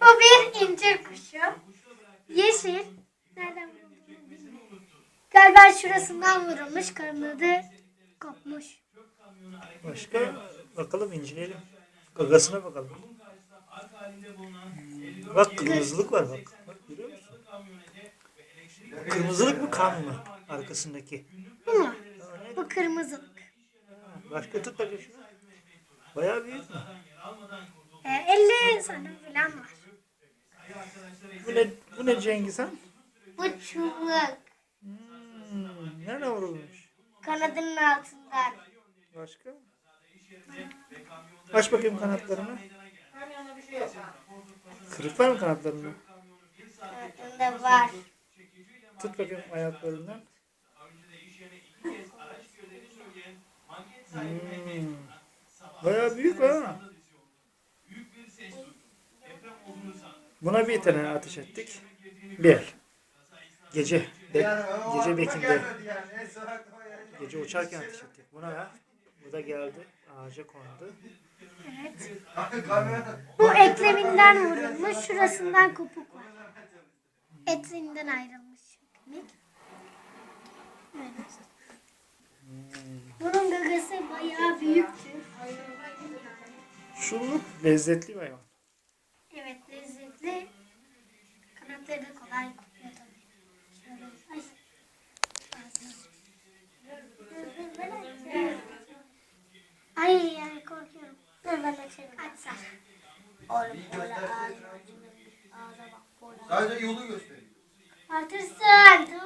Bu bir incir kuşu. Yeşil. Nereden vurulduğunu bilmiyorum. Galiba şurasından vurulmuş. Kanadı kopmuş. Başka bakalım inceleyelim. Gagasına bakalım. Bak kırmızılık var bak. Bak görüyor musun? Kırmızılık mı kan mı arkasındaki? Bu mu? Bu kırmızılık. Başka tut bakayım şunu. Bayağı büyük mü? Ee, 50 sanırım falan var. Bu ne, bu ne Cengiz Han? Bu çubuk. Hmm, nereden vurulmuş? Kanadının altından. Başka? Aç bakayım kanatlarını. Kırık var mı kanatlarında? Kanadında var. Tut bakayım ayaklarından. Hmm. Bayağı büyük ha. Buna bir tane ateş ettik. Bir. Gece. Be- gece bekinde. Gece uçarken ateş ettik. Buna ya. Bu da geldi. Ağaca kondu. Bu ekleminden vurulmuş. Şurasından kopuk var. Etinden ayrılmış. Evet. Bunun gagası bayağı büyüktü. Şulluk lezzetli hayvan. Evet lezzetli. Kanatları da kolay kopuyor tabii. Şöyle ay. Ay ay korkuyorum. Dur ben açayım. Aç sen. Oğlum böyle ağzına ağza bak. Böyle. Sadece yolu gösteriyor. Artırsın.